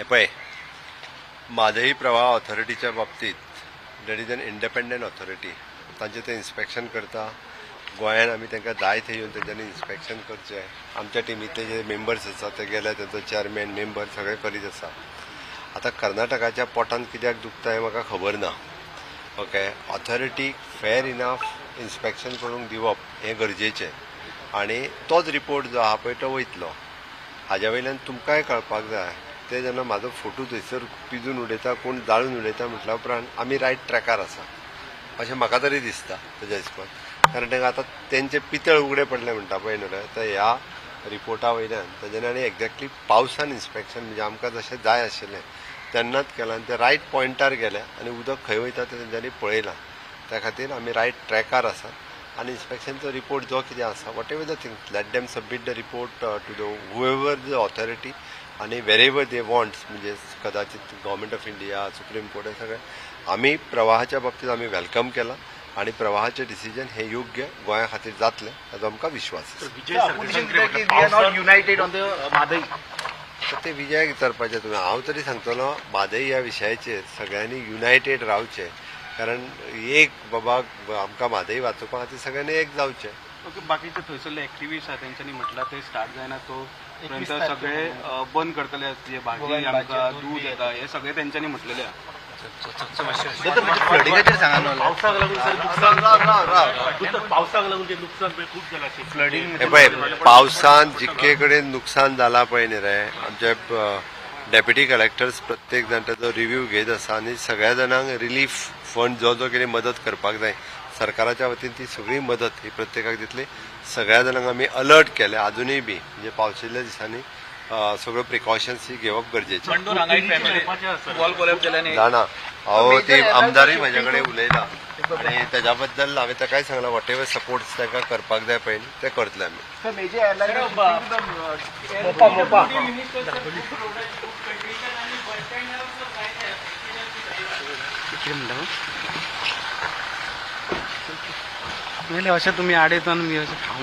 हे पळय म्हादई प्रवाह ऑथॉरिटीच्या बाबतीत that is an independent authority तांचे ते इन्स्पेक्शन करता. गोंयांत आमी तांकां जाय थंय येवन तेंच्यांनी इन्स्पेक्शन करचें आमच्या टिमींतले जे मेंबर्स आसा ते गेले तेंचो चेअरमॅन मेंबर सगळे करीत आसा आतां कर्नाटकाच्या पोटांत कित्याक दुखता हें म्हाका खबर ना. ओके ऑथॉरिटीक फेर इनफ इन्स्पेक्शन करूंक दिवप हें गरजेचें. आनी तोच रिपोर्ट जो आहा पळय तो वयतलो हाज्या वयल्यान तुमकांय कळपाक जाय. ते जेन्ना म्हाजो फोटो थंयसर पिजून उडयता कोण जाळून उडयता म्हटल्या उपरांत आमी रायट ट्रॅकार आसा अशें म्हाका तरी दिसता तेज्या हिसपान कारण तांकां आतां तेंचे पितळ उगडें पडले म्हणटा पळय न्हू रे. तर ह्या रिपोर्टा वयल्यान तेजें आनी एक्झॅक्टली पावसान इन्स्पेक्शन म्हणजे आमकां जशें जाय आशिल्लें तेन्नाच केलां आनी ते रायट पॉयंटार गेले आनी उदक खंय वयता तें तेंच्यांनी पळयलां. त्या खातीर आमी रायट ट्रॅकार आसा आनी इन्स्पेक्शनचो रिपोर्ट जो कितें आसा whatever the thing let them submit the report to the whoever the authority आणि वेरेवर दे वॉन्ट्स म्हणजे कदाचित government of India supreme court हे सगळे. आम्ही प्रवाहाच्या बाबतीत आम्ही वेलकम केला आणि प्रवाहाचे डिसिजन हे योग्य गोंया खातीर जातले हाचो आमकां विश्वास ते विजयाक विचारपाचें तुमी हांव तरी सांगतलो म्हादय ह्या विशयाचेर सगळ्यांनी युनायटेड रावचे. कारण एक बाबा आमकां म्हादय वाचोवपा खातीर सगळ्यांनी एक जावचें. ओके बाकीचे थंयसरले एक्टिविस्ट आहा तेंच्यांनी म्हटलं ते स्टार्ट जायना तो. पर्यंत सगळे बंद करतले जे भाजी आमकां दूध येता हे सगळे तेंच्यांनी म्हटलेले आहा. पावसाक लागून पावसान जितके कडेन नुकसान जाला पळय न्ही रे आमचे डेप्युटी कलेक्टर्स प्रत्येक जाण ताचो रिव्ह्यू घेत आसा आनी सगळ्या जाणांक रिलीफ फंड जो जो कितें मदत करपाक जाय सरकाराच्या वतीन ती सगळी मदत ही प्रत्येकाक दितली. सगळ्या जाणांक आमी अलर्ट केले. अजूनय बी म्हणजे पावशिल्ल्या दिसांनी सगळ्यो प्रिकॉशन्स ही घेवप गरजेचें. जाणा हांव ते आमदारूय म्हजे कडेन उलयला. आनी तेज्या बद्दल हांवें ताकाय सांगलां वॉट एवर सपोर्ट्स ताका करपाक जाय पळय ते करतले आमी मेजर एअरलाईन मोपा मोपा कितें म्हणटा नाजाल्यार अशें तुमी आडयता आनी मी अशें खावंक